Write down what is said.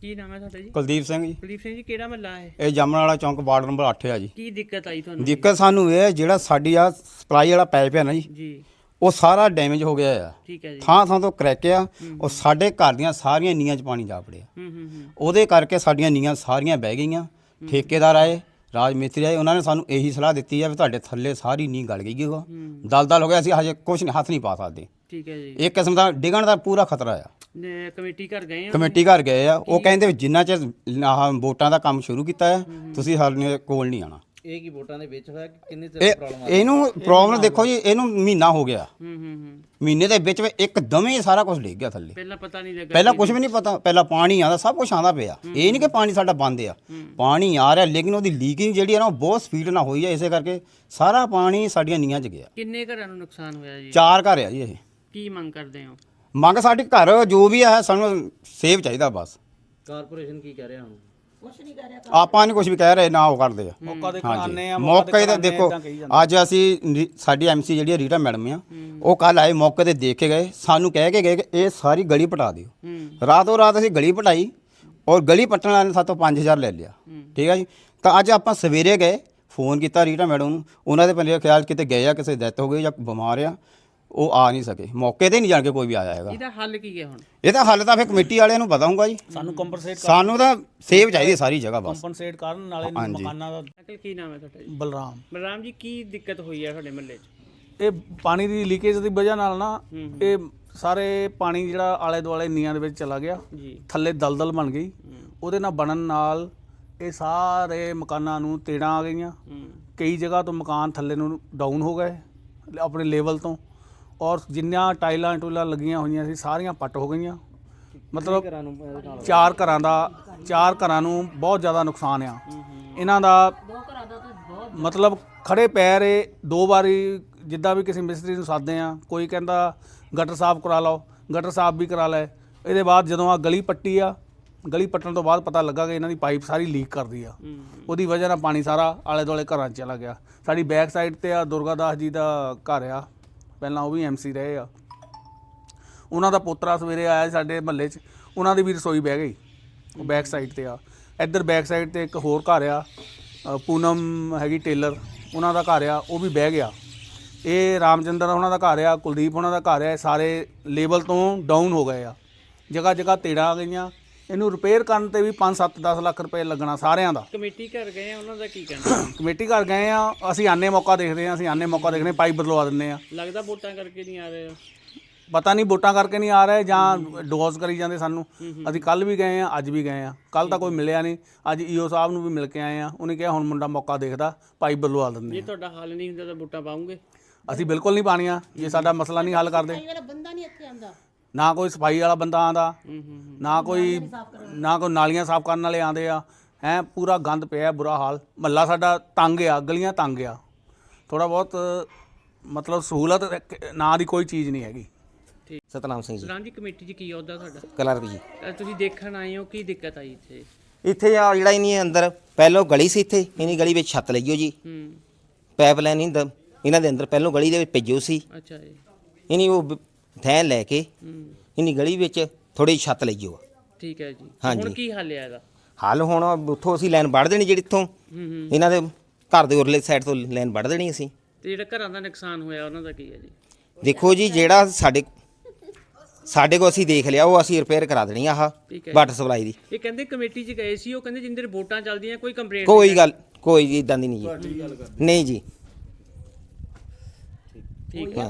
ਕੀ ਨਾਮ ਹੈ ਤੁਹਾਡਾ ਜੀ? ਕੁਲਦੀਪ ਸਿੰਘ ਜੀ। ਕੁਲਦੀਪ ਸਿੰਘ ਜੀ ਕਿਹੜਾ ਮਹੱਲਾ ਹੈ? ਇਹ ਜਾਮਣ ਵਾਲਾ ਚੌਂਕ ਵਾਰਡ ਨੰਬਰ 8 ਆ ਜੀ। ਕੀ ਦਿੱਕਤ ਆਈ ਤੁਹਾਨੂੰ? ਦਿੱਕਤ ਸਾਨੂੰ ਇਹ ਹੈ ਜਿਹੜਾ ਸਾਡੀ ਆ ਸਪਲਾਈ ਵਾਲਾ ਪਾਈਪ ਹੈ ਨਾ ਜੀ ਜੀ। ਉਹ ਸਾਰਾ ਡੈਮੇਜ ਹੋ ਗਿਆ ਆ। ਠੀਕ ਹੈ ਜੀ। ਥਾਂ ਥਾਂ ਤੋਂ ਕਰੈਕ ਆ ਉਹ ਸਾਡੇ ਘਰ ਦੀਆਂ ਸਾਰੀਆਂ ਨੀਆਂ 'ਚ ਪਾਣੀ ਜਾ ਵੜਿਆ ਹੂੰ ਹੂੰ ਹੂੰ। ਉਹਦੇ ਕਰਕੇ ਸਾਡੀਆਂ ਨੀਆਂ ਸਾਰੀਆਂ ਬਹਿ ਗਈਆਂ। ਠੇਕੇਦਾਰ ਆਏ ਰਾਜ ਮਿਸਤਰੀ ਆਏ ਉਹਨਾਂ ਨੇ ਸਾਨੂੰ ਇਹੀ ਸਲਾਹ ਦਿੱਤੀ ਆ ਵੀ ਤੁਹਾਡੇ ਥੱਲੇ ਸਾਰੀ ਨੀਂਹ ਗਲ ਗਈ ਹੈ। ਦਲਦਲ ਹੋ ਗਿਆ ਅਸੀਂ ਹਜੇ ਕੁਝ ਨਹੀਂ ਹੱਥ ਨਹੀਂ ਪਾ ਸਕਦੇ। ਠੀਕ ਹੈ ਜੀ। ਇੱਕ ਕਿਸਮ ਦਾ ਡਿੱਗਣ ਦਾ ਪੂਰਾ ਖਤਰਾ ਆ। ਨੇ ਕਮੇਟੀ ਘਰ ਗਏ ਆ ਕਮੇਟੀ ਘਰ ਗਏ ਆ। ਉਹ ਕਹਿੰਦੇ ਵੀ ਜਿੰਨਾ ਚਿਰ ਆਹ ਵੋਟਾਂ ਦਾ ਕੰਮ ਸ਼ੁਰੂ ਕੀਤਾ ਆ ਤੁਸੀਂ ਸਾਡੇ ਕੋਲ ਨਹੀਂ ਆਣਾ ਇਹ ਕੀ ਵੋਟਾਂ ਦੇ ਵਿੱਚ ਹੋਇਆ? ਕਿ ਕਿੰਨੀ ਚਿਰ ਇਹ ਪ੍ਰੋਬਲਮ ਆ? ਇਹਨੂੰ ਪ੍ਰੋਬਲਮ ਦੇਖੋ ਜੀ ਇਹਨੂੰ ਮਹੀਨਾ ਹੋ ਗਿਆ। ਹੂੰ ਹੂੰ ਹੂੰ। ਮਹੀਨੇ ਦੇ ਵਿੱਚ ਵਿੱਚ ਇੱਕਦਮ ਹੀ ਸਾਰਾ ਕੁਝ ਡਿੱਗ ਗਿਆ ਥੱਲੇ। ਪਹਿਲਾਂ ਪਤਾ ਨਹੀਂ ਲੱਗਾ ਪਹਿਲਾਂ ਕੁਝ ਵੀ ਨਹੀਂ ਪਤਾ ਪਹਿਲਾਂ ਪਾਣੀ ਆਉਂਦਾ ਸਭ ਕੁਝ ਆਉਂਦਾ ਪਿਆ। ਇਹ ਨਹੀਂ ਕਿ ਪਾਣੀ ਸਾਡਾ ਬੰਦ ਆ। ਪਾਣੀ ਆ ਰਿਹਾ ਲੇਕਿਨ ਉਹਦੀ ਲੀਕਿੰਗ ਜਿਹੜੀ ਹੈ ਨਾ ਉਹ ਬਹੁਤ ਸਪੀਡ ਨਾਲ ਹੋਈ ਹੈ ਇਸੇ ਕਰਕੇ ਸਾਰਾ ਪਾਣੀ ਸਾਡੀਆਂ ਨੀਆਂ 'ਚ ਗਿਆ। ਕਿੰਨੇ ਘਰਾਂ ਨੂੰ ਨੁਕਸਾਨ ਹੋਇਆ ਜੀ? ਚਾਰ ਘਰ ਆ ਜੀ ਇਹ। ਕੀ ਮੰਗ ਕਰਦੇ ਹੋ? ਮੰਗ ਸਾਡੇ ਘਰ ਜੋ ਵੀ ਹੈ ਸਾਨੂੰ ਸੇਵ ਚਾਹੀਦਾ ਬਸ। ਕਾਰਪੋਰੇਸ਼ਨ ਕੀ ਕਹਿ ਰਿਹਾ ਹੁਣ? ਆਪਾਂ ਨਹੀਂ ਕੁਝ ਵੀ ਕਹਿ ਰਹੇ ਨਾ ਉਹ ਕਰਦੇ ਆ। ਮੌਕਾ ਦੇਖਣ ਆ ਮੌਕੇ ਤੇ ਦੇਖੋ ਅੱਜ ਅਸੀਂ ਨੀ- ਸਾਡੀ ਐਮਸੀ ਜਿਹੜੀ ਆ ਰੀਟਾ ਮੈਡਮ ਆ ਉਹ ਕੱਲ ਆਏ ਮੌਕੇ ਤੇ ਦੇਖ ਕੇ ਗਏ ਸਾਨੂੰ ਕਹਿ ਕੇ ਗਏ ਕਿ ਇਹ ਸਾਰੀ ਗਲੀ ਪਟਾ ਦਿਓ। ਰਾਤੋਂ ਰਾਤ ਅਸੀਂ ਗਲੀ ਪਟਾਈ ਔਰ ਗਲੀ ਪੱਟਣ ਵਾਲੇ ਨੇ ਸਾਤੋਂ 5000 ਲੈ ਲਿਆ। ਠੀਕ ਹੈ ਜੀ? ਤਾਂ ਅੱਜ ਆਪਾਂ ਸਵੇਰੇ ਗਏ ਫੋਨ ਕੀਤਾ ਰੀਟਾ ਮੈਡਮ ਨੂੰ ਉਹਨਾਂ ਦੇ ਪੰਨੇ ਖਿਆਲ ਕਿਤੇ ਗਏ ਆ ਕਿਸੇ ਡੈਥ ਹੋ ਗਈ ਜਾਂ ਬਿਮਾਰ ਆ ਉਹ ਆ ਨਹੀਂ ਸਕੇ। ਮੌਕੇ ਤੇ ਨਹੀਂ ਜਾਣ ਕੇ ਕੋਈ ਵੀ ਆਇਆ ਹੈਗਾ। ਇਹਦਾ ਹੱਲ ਕੀ ਹੈ ਹੁਣ? ਇਹਦਾ ਹੱਲ ਤਾਂ ਫਿਰ ਕਮੇਟੀ ਵਾਲਿਆਂ ਨੂੰ ਪਤਾ ਹੋਊਗਾ ਜੀ। ਸਾਨੂੰ ਕੰਪਨਸੇਟ ਸਾਨੂੰ ਤਾਂ ਸੇਵ ਚਾਹੀਦੀ ਹੈ ਸਾਰੀ ਜਗ੍ਹਾ ਬਸ। ਕੰਪਨਸੇਟ ਕਰਨ ਨਾਲੇ ਹਾਂਜੀ। ਮਕਾਨਾਂ ਦਾ ਅੰਕਲ ਕੀ ਨਾਮ ਹੈ ਤੁਹਾਡਾ ਜੀ? ਬਲਰਾਮ। ਬਲਰਾਮ ਜੀ ਕੀ ਦਿੱਕਤ ਹੋਈ ਹੈ ਤੁਹਾਡੇ ਮਹੱਲੇ 'ਚ? ਇਹ ਪਾਣੀ ਦੀ ਲੀਕੇਜ ਦੀ ਵਜ੍ਹਾ ਨਾਲ ਨਾ ਇਹ ਸਾਰੇ ਪਾਣੀ ਜਿਹੜਾ ਆਲੇ ਦੁਆਲੇ ਨੀਆਂ ਦੇ ਵਿੱਚ ਚਲਾ ਗਿਆ। ਜੀ। ਥੱਲੇ ਦਲਦਲ ਬਣ ਗਈ। ਉਹਦੇ ਨਾਲ ਬਣਨ ਨਾਲ ਇਹ ਸਾਰੇ ਮਕਾਨਾਂ ਨੂੰ ਤੇੜਾਂ ਆ ਗਈਆਂ। ਹੂੰ। ਕਈ ਜਗ੍ਹਾ ਤੋਂ ਮਕਾਨ ਥੱਲੇ ਨੂੰ ਡਾਊਨ ਹੋ ਗਏ। ਆਪਣੇ ਲੈਵਲ ਤੋਂ। ਔਰ ਜਿੰਨੀਆਂ ਟਾਈਲਾਂ ਟੂਲਾਂ ਲੱਗੀਆਂ ਹੋਈਆਂ ਸੀ ਸਾਰੀਆਂ ਪੱਟ ਹੋ ਗਈਆਂ। ਮਤਲਬ ਚਾਰ ਘਰਾਂ ਦਾ ਚਾਰ ਘਰਾਂ ਨੂੰ ਬਹੁਤ ਜ਼ਿਆਦਾ ਨੁਕਸਾਨ ਆ। ਇਹਨਾਂ ਦਾ ਮਤਲਬ ਖੜੇ ਪੈਰ ਇਹ ਦੋ ਵਾਰੀ ਜਿੱਦਾਂ ਵੀ ਕਿਸੇ ਮਿਸਤਰੀ ਨੂੰ ਸਾਦੇ ਆ ਕੋਈ ਕਹਿੰਦਾ ਗਟਰ ਸਾਫ਼ ਕਰਾ ਲਓ ਗਟਰ ਸਾਫ਼ ਵੀ ਕਰਾ ਲੈ। ਇਹਦੇ ਬਾਅਦ ਜਦੋਂ ਆ ਗਲੀ ਪੱਟੀ ਆ ਗਲੀ ਪੱਟਣ ਤੋਂ ਬਾਅਦ ਪਤਾ ਲੱਗਾ ਕਿ ਇਹਨਾਂ ਦੀ ਪਾਈਪ ਸਾਰੀ ਲੀਕ ਕਰਦੀ ਆ। ਉਹਦੀ ਵਜ੍ਹਾ ਨਾਲ ਪਾਣੀ ਸਾਰਾ ਆਲੇ ਦੁਆਲੇ ਘਰਾਂ 'ਚ ਚਲਾ ਗਿਆ। ਸਾਡੀ ਬੈਕ ਸਾਈਡ ਤੇ ਆ ਦੁਰਗਾ ਦਾਸ ਜੀ ਦਾ ਘਰ ਆ। ਪਹਿਲਾਂ ਉਹ ਵੀ ਐਮਸੀ ਰਹੇ ਆ। ਉਹਨਾਂ ਦਾ ਪੋਤਰਾ ਸਵੇਰੇ ਆਇਆ ਸਾਡੇ ਮਹੱਲੇ 'ਚ, ਉਹਨਾਂ ਦੀ ਵੀ ਰਸੋਈ ਬਹਿ ਗਈ, ਉਹ ਬੈਕ ਸਾਈਡ ਤੇ ਆ। ਇੱਧਰ ਬੈਕ ਸਾਈਡ ਤੇ ਇੱਕ ਹੋਰ ਘਰ ਆ ਪੂਨਮ ਹੈਗੀ ਟੇਲਰ, ਉਹਨਾਂ ਦਾ ਘਰ ਆ, ਉਹ ਵੀ ਬਹਿ ਗਿਆ। ਇਹ ਰਾਮਚੰਦਰ ਉਹਨਾਂ ਦਾ ਘਰ ਆ, ਕੁਲਦੀਪ ਉਹਨਾਂ ਦਾ ਘਰ ਆ, ਇਹ ਸਾਰੇ ਲੇਵਲ ਤੋਂ ਡਾਊਨ ਹੋ ਗਏ ਆ। ਜਗ੍ਹਾ ਜਗ੍ਹਾ ਤੇੜਾਂ ਆ ਗਈਆਂ ਇਹਨੂੰ ਰਿਪੇਅਰ ਕਰਨ ਤੇ ਵੀ 5 7 10 ਲੱਖ ਰੁਪਏ ਲੱਗਣਾ ਸਾਰਿਆਂ ਦਾ। ਕਮੇਟੀ ਘਰ ਗਏ ਆ ਉਹਨਾਂ ਦਾ ਕੀ ਕਹਿਣਾ? ਕਮੇਟੀ ਘਰ ਗਏ ਆ ਅਸੀਂ ਆਨੇ ਮੌਕਾ ਦੇਖਦੇ ਆ ਅਸੀਂ ਆਨੇ ਮੌਕਾ ਦੇਖਦੇ ਹਾਂ, ਪਾਈਪ ਬਦਲਵਾ ਦਿੰਦੇ ਆ। ਲੱਗਦਾ ਵੋਟਾਂ ਕਰਕੇ ਨਹੀਂ ਆ ਰਹੇ ਪਤਾ ਨਹੀਂ ਵੋਟਾਂ ਕਰਕੇ ਨਹੀਂ ਆ ਰਹੇ ਜਾਂ ਡੋਜ਼ ਕਰੀ ਜਾਂਦੇ ਸਾਨੂੰ। ਅਸੀਂ ਕੱਲ ਵੀ ਗਏ ਆ ਅੱਜ ਵੀ ਗਏ ਆ। ਕੱਲ ਤਾਂ ਕੋਈ ਮਿਲਿਆ ਨਹੀਂ। ਅੱਜ ਈਓ ਸਾਹਿਬ ਨੂੰ ਵੀ ਮਿਲ ਕੇ ਆਏ ਆ। ਉਹਨੇ ਕਿਹਾ ਹੁਣ ਮੁੰਡਾ ਮੌਕਾ ਦੇਖਦਾ ਪਾਈਪ ਬਦਲਵਾ ਦਿੰਦੇ ਜੇ ਤੁਹਾਡਾ ਹੱਲ ਨਹੀਂ ਹੁੰਦਾ ਤਾਂ ਵੋਟਾਂ ਪਾਉਂਗੇ? ਅਸੀਂ ਬਿਲਕੁਲ ਨਹੀਂ ਪਾਣੀਆਂ। ਜੇ ਸਾਡਾ ਮਸਲਾ ਨਹੀਂ ਹੱਲ ਕਰਦੇ। ਨਾ ਕੋਈ ਸਫ਼ਾਈ ਵਾਲਾ ਬੰਦਾ ਆਂਦਾ। ਨਾ ਕੋਈ ਨਾ ਕੋਈ ਨਾਲੀਆਂ ਸਾਫ਼ ਕਰਨ ਵਾਲੇ ਆਂਦੇ ਆ। ਹੈ ਪੂਰਾ ਗੰਦ ਪਿਆ ਬੁਰਾ ਹਾਲ। ਮਹੱਲਾ ਸਾਡਾ ਤੰਗ ਆ ਗਲੀਆਂ ਤੰਗ ਆ। ਥੋੜਾ ਬਹੁਤ ਮਤਲਬ ਸਹੂਲਤ ਨਾ ਦੀ ਕੋਈ ਚੀਜ਼ ਨਹੀਂ ਹੈਗੀ। ਸਤਨਾਮ ਸਿੰਘ ਜੀ। ਜੀ ਕਮੇਟੀ 'ਚ ਕੀ ਅਹੁਦਾ ਤੁਹਾਡਾ? ਕਲਰਕ ਜੀ। ਅ, ਤੁਸੀਂ ਦੇਖਣ ਆਏ ਹੋ ਕੀ ਦਿੱਕਤ ਆਈ ਇੱਥੇ? ਇੱਥੇ ਆ ਜਿਹੜਾ ਇਹਨੀ ਅੰਦਰ ਪਹਿਲੋਂ ਗਲੀ ਸੀ ਇੱਥੇ ਇਹਨੀ ਗਲੀ ਵਿੱਚ ਛੱਤ ਲਈਓ ਜੀ। ਹੂੰ। ਪਾਈਪਲਾਈਨ ਇਹਨਾਂ ਦਾ ਇਹਨਾਂ ਦੇ ਅੰਦਰ ਪਹਿਲੋਂ ਗਲੀ ਦੇ ਵਿੱਚ ਭੇਜੋ ਸੀ। ਅੱਛਾ ਜੀ। ਇਹਨੀ ਉਹ ਬ- ਥੈਨ ਲੈ ਕੇ ਹੂੰ। ਇਹਨੀ ਗਲੀ ਵਿੱਚ ਥੋੜੀ ਛੱਤ ਲਈਓ ਠੀਕ ਹੈ ਜੀ। ਹਾਂਜੀ। ਹੁਣ ਕੀ ਹੱਲ ਹੈ ਇਹਦਾ? ਹੱਲ ਹੁਣ ਉੱਥੋਂ ਅਸੀਂ ਲਾਈਨ ਵੱਢ ਦੇਣੀ ਜਿਹੜੀ ਇੱਥੋਂ। ਹੂੰ ਹੂੰ। ਇਹਨਾਂ ਦੇ ਘਰ ਦੇ ਉਰਲੇ ਸਾਈਡ ਤੋਂ ਲਾਈਨ ਵੱਢ ਦੇਣੀ ਅਸੀਂ। ਤੇ ਜਿਹੜਾ ਘਰਾਂ ਦਾ ਨੁਕਸਾਨ ਹੋਇਆ ਉਹਨਾਂ ਦਾ ਕੀ ਹੈ ਜੀ? ਦੇਖੋ ਜੀ ਜਿਹੜਾ ਸਾਡੇ ਸਾਡੇ ਕੋ ਅਸੀਂ ਦੇਖ ਲਿਆ ਉਹ ਅਸੀਂ ਰਿਪੇਅਰ ਕਰਾ ਦੇਣੀ ਆਹ ਠੀਕ ਹੈ। ਵਾਟਰ ਸਪਲਾਈ ਦੀ। ਇਹ ਕਹਿੰਦੇ ਕਮੇਟੀ 'ਚ ਗਏ ਸੀ ਉਹ ਕਹਿੰਦੇ ਜਿੰਦੇ ਵੋਟਾਂ ਚੱਲਦੀਆਂ ਕੋਈ ਕੰਪਲੇਂਟ ਕੋਈ ਗੱਲ ਕੋਈ ਇਦਾਂ ਦੀ ਨਹੀਂ ਜੀ। ਨਹੀਂ ਜੀ। ਠੀਕ ਹੈ।